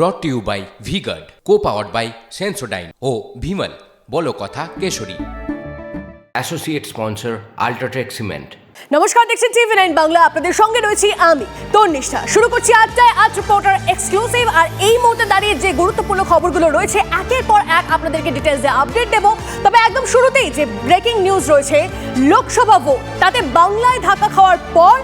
Brought to you by Vguard co powered by Sensodyne ও ভিমল বলো কথা Keshari. Associate sponsor UltraTech cement নমস্কার দেখছেন TV nine Bangla. আপনাদের সঙ্গে রয়েছি আমি তন্নিষ্ঠা শুরু করছি আটটায় আজ রিপোর্টার এক্সক্লুসিভ আর এই মুহূর্তে দাঁড়িয়ে যে গুরুত্বপূর্ণ খবরগুলো রয়েছে একের পর এক আপনাদেরকে ডিটেলসে আপডেট দেব। তবে একদম শুরুতেই যে ব্রেকিং নিউজ রয়েছে লোকসভা ভোট তাতে বাংলায় ধাক্কা খাওয়ার পর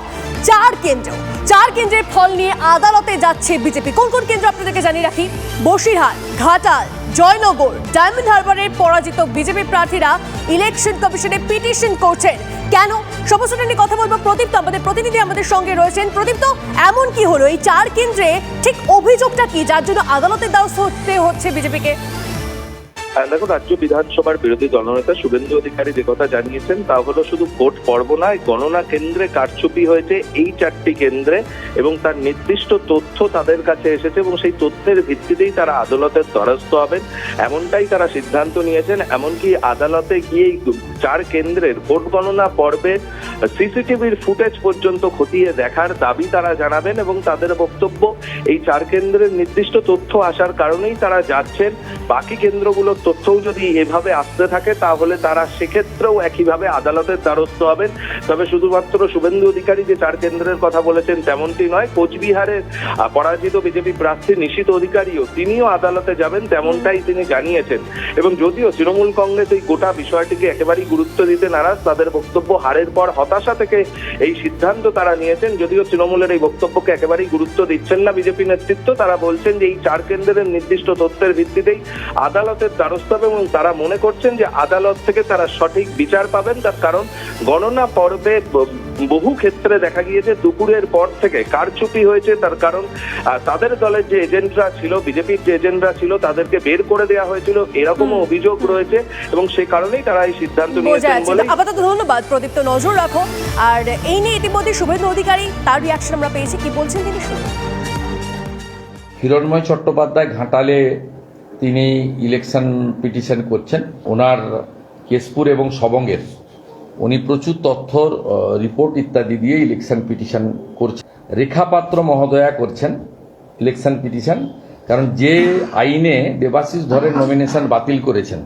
চার কেন্দ্র। চার কেন্দ্রের ফল নিয়ে আদালতে যাচ্ছে বিজেপি। কোন কোন কেন্দ্র আপনাদেরকে জানিয়ে রাখি? বসিরহাট, ঘাটাল, জয়নগর, ডায়মন্ড হারবারের পরাজিত বিজেপি প্রার্থীরা ইলেকশন কমিশনে পিটিশন করছেন। কেন? সমস্যাটা নিয়ে কথা বলব প্রদীপ্ত। আমাদের প্রতিনিধি আমাদের সঙ্গে রয়েছেন। প্রদীপ্ত, এমন কি হলো? এই চার কেন্দ্রে ঠিক অভিযোগটা কি? যার জন্য আদালতের দ্বারস্থ হতে হচ্ছে বিজেপিকে। দেখো, রাজ্য বিধানসভার বিরোধী দলনেতা শুভেন্দু অধিকারী যে কথা জানিয়েছেন, তা হলো শুধু ভোট পর্ব নয়, গণনা কেন্দ্রে কারচুপি হয়েছে এই চারটি কেন্দ্রে এবং তার নির্দিষ্ট তথ্য তাদের কাছে এসেছে এবং সেই তথ্যের ভিত্তিতেই তারা আদালতের দ্বারস্থ হবেন। এমনটাই তারা সিদ্ধান্ত নিয়েছেন, এমনকি আদালতে গিয়ে চার কেন্দ্রের ভোট গণনা পর্বে সিসিটিভির ফুটেজ পর্যন্ত খতিয়ে দেখার দাবি তারা জানাবেন এবং তাদের বক্তব্য, এই চার কেন্দ্রের নির্দিষ্ট তথ্য আসার কারণেই তারা যাচ্ছেন। বাকি কেন্দ্রগুলোর তথ্যও যদি এভাবে আসতে থাকে, তাহলে তারা সেক্ষেত্রেও একইভাবে আদালতের দ্বারস্থ হবেন। তবে শুধুমাত্র শুভেন্দু অধিকারী যে চার কেন্দ্রের কথা বলেছেন, তেমনটি নয়। কোচবিহারের পরাজিত বিজেপি প্রার্থী নিশিত অধিকারীও তিনিও আদালতে যাবেন, তেমনটাই তিনি জানিয়েছেন। এবং যদিও তৃণমূল কংগ্রেস এই গোটা বিষয়টিকে একেবারেই গুরুত্ব দিতে নারাজ, তাদের বক্তব্য হারের পর হতাশা থেকে এই সিদ্ধান্ত তারা নিয়েছেন। যদিও তৃণমূলের এই বক্তব্যকে একেবারেই গুরুত্ব দিচ্ছেন না বিজেপি নেতৃত্ব, তারা বলছেন যে এই চার কেন্দ্রের নির্দিষ্ট তথ্যের ভিত্তিতেই আদালতের দ্বারস্থ হবে এবং তারা মনে করছেন যে আদালত থেকে তারা সঠিক বিচার পাবেন। তার কারণ গণনা পর্বে বহু ক্ষেত্রে দেখা গিয়েছে দুপুরের পর থেকে কারচুপি হয়েছে। তার কারণ তাদের দলের যে এজেন্টরা ছিল বিজেপির যে এজেন্টরা ছিল তাদেরকে বের করে দেওয়া হয়েছিল। এরকমও অভিযোগ রয়েছে এবং সেই কারণেই তারা এই সিদ্ধান্ত নিয়েছেন বলে তো আপাতত ধন্যবাদ প্রদীপ্ত নজর রাখো। আর এই নিয়ে ইতিমধ্যে শুভেন্দু অধিকারী তার রিয়াকশন আমরা পেয়েছি। কি বলছেন তিনি শুনুন। হিরণময় চট্টোপাধ্যায় ঘাটালে তিনি ইলেকশন পিটিশন করছেন। ওনার কেশপুর এবং সবঙ্গের উনি প্রচুর তথ্যর রিপোর্ট ইত্যাদি দিয়ে ইলেকশন পিটিশন করছেন। রেখাপাত্র মহোদয়া করছেন ইলেকশন পিটিশন কারণ যে আইনে দেবাশিস ধরের নমিনেশন বাতিল করেছেন,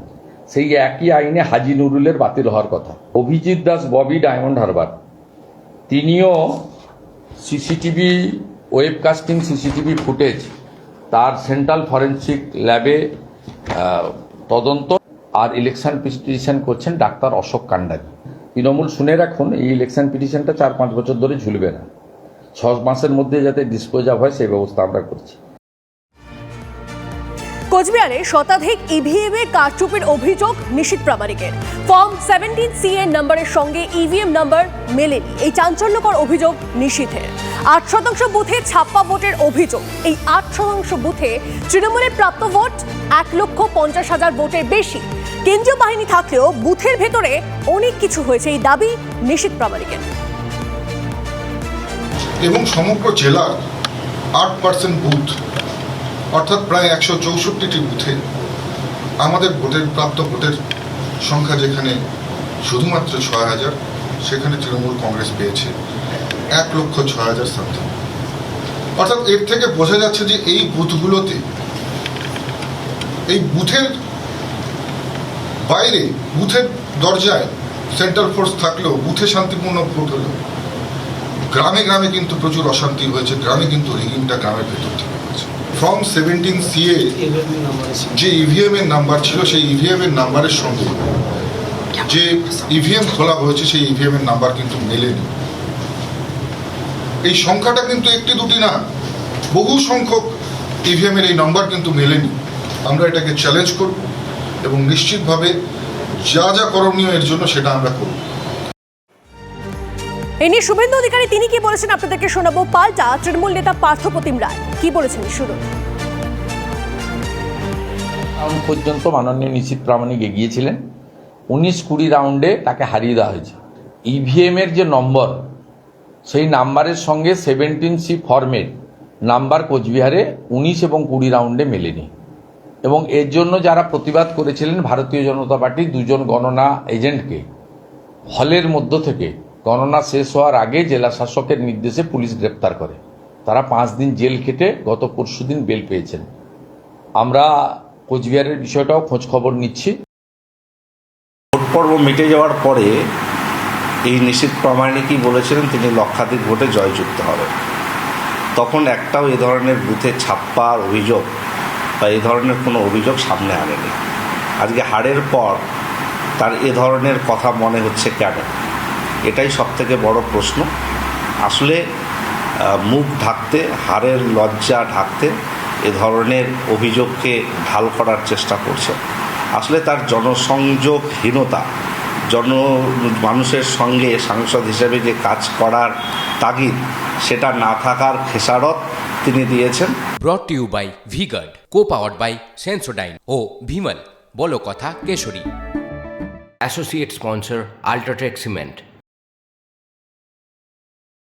সেই একই আইনে হাজি নুরুলের বাতিল হওয়ার কথা। Abhijit Das, Bobby, Diamond Harbour. তিনিও CCTV webcasting CCTV footage central forensic ল্যাবে তদন্ত আর ইলেকশন পিটিশন করছেন ডাক্তার অশোক কান্ডারি। তৃণমূল শুনে রাখুন, এই ইলেকশন পিটিশনটা চার পাঁচ বছর ধরে ঝুলবে না। ছ মাসের মধ্যে যাতে ডিসপোজ আপ হয়, সেই ব্যবস্থা আমরা করছি। কোচবিহারে শতাধিক ইভিএম এ কারচুপির অভিযোগ নিশীত প্রামাণিকের। ফর্ম সেভেন্টিন সি এর নম্বরের সঙ্গে ইভিএম নাম্বার মেলেনি। এই চাঞ্চল্যকর অভিযোগ নিশীথের আট শতাংশ বুথে ছাপ্পা ভোটের অভিযোগ। এই আট শতাংশ বুথে তৃণমূলের প্রাপ্ত ভোট এক লক্ষ পঞ্চাশ হাজার ভোটের বেশি। কেন্দ্রীয় বাহিনী থাকলেও বুথের ভেতরে অনেক কিছু হয়েছে। এই দাবি নিশীত প্রামাণিকের। এবং সমগ্র জেলার আট পার্সেন্ট বুথ অর্থাৎ প্রায় একশো চৌষট্টিটি বুথে আমাদের ভোটের প্রাপ্ত ভোটের সংখ্যা যেখানে শুধুমাত্র ছয় হাজার, সেখানে তৃণমূল কংগ্রেস পেয়েছে এক লক্ষ ছয় হাজার সামথিং অর্থাৎ এর থেকে বোঝা যাচ্ছে যে এই বুথগুলোতে, এই বুথের বাইরে, বুথের দরজায় সেন্ট্রাল ফোর্স থাকলেও বুথে শান্তিপূর্ণ ভোট হলো। গ্রামে গ্রামে কিন্তু প্রচুর অশান্তি হয়েছে, গ্রামে কিন্তু রিগিংটা গ্রামের ভেতর থেকে। ফর্ম সেভেন্টিন সিএ যে ইভিএম এর নাম্বার ছিল, সেই ইভিএম এর নাম্বারের সঙ্গে। যে ইভিএম খোলা হয়েছে, সেই ইভিএম এর নাম্বার কিন্তু মেলেনি। এই সংখ্যাটা কিন্তু একটি দুটি না, বহু সংখ্যক ইভিএম এর এই নাম্বার কিন্তু মেলেনি। আমরা এটাকে চ্যালেঞ্জ করব এবং নিশ্চিতভাবে যা যা করণীয় এর জন্য সেটা আমরা করব। এ নিয়ে শুভেন্দু অধিকারী, তিনি কি বলেছেন আপনাদেরকে শোনাবো? পাল্টা তৃণমূল নেতা পার্থপ্রতিম রায়, কি বলেছেন? শুনুন। রাউন্ড পর্যন্ত মাননীয় নিশ্চিত প্রামাণিক এগিয়েছিলেন। উনিশ কুড়ি রাউন্ডে তাকে হারিয়ে দেওয়া হয়েছে। ইভিএম এর যে নম্বর, সেই নাম্বারের সঙ্গে সেভেন্টিন সি ফর্মের নাম্বার কোচবিহারে উনিশ এবং কুড়ি রাউন্ডে মেলেনি। এবং এর জন্য যারা প্রতিবাদ করেছিলেন, ভারতীয় জনতা পার্টির দুজন গণনা এজেন্টকে, হলের মধ্য থেকে গণনা শেষ হওয়ার আগে জেলা শাসকের নির্দেশে পুলিশ গ্রেপ্তার করে। তারা পাঁচ দিন জেল খেটে গত পরশুদিন বেল পেয়েছেন। আমরা কোচবিহারের বিষয়টাও খোঁজ খবর নিচ্ছি। ভোট পর্ব মিটে যাওয়ার পরে এই নিশ্চিত প্রামাণিকই বলেছিলেন তিনি লক্ষাধিক ভোটে জয়যুক্ত হবেন। তখন একটাও এ ধরনের বুথে ছাপ্পার অভিযোগ বা এ ধরনের কোনো অভিযোগ সামনে আনেনি। আজকে হারের পর তার এ ধরনের কথা মনে হচ্ছে কেন? এটাই সবথেকে বড় প্রশ্ন। আসলে মুখ ঢাকতে হারের লজ্জা ঢাকতে এ ধরনের অভিযোগকে ঢাল করার চেষ্টা করছে। আসলে তার জনসংযোগহীনতা জন মানুষের সঙ্গে সাংসদ হিসেবে যে কাজ করার তাগিদ সেটা না থাকার খেসারত তিনি দিয়েছেন। Brought to you by Vguard co powered by Sensodyne ও ভিমল বলো কথা Keshari. Associate sponsor UltraTech cement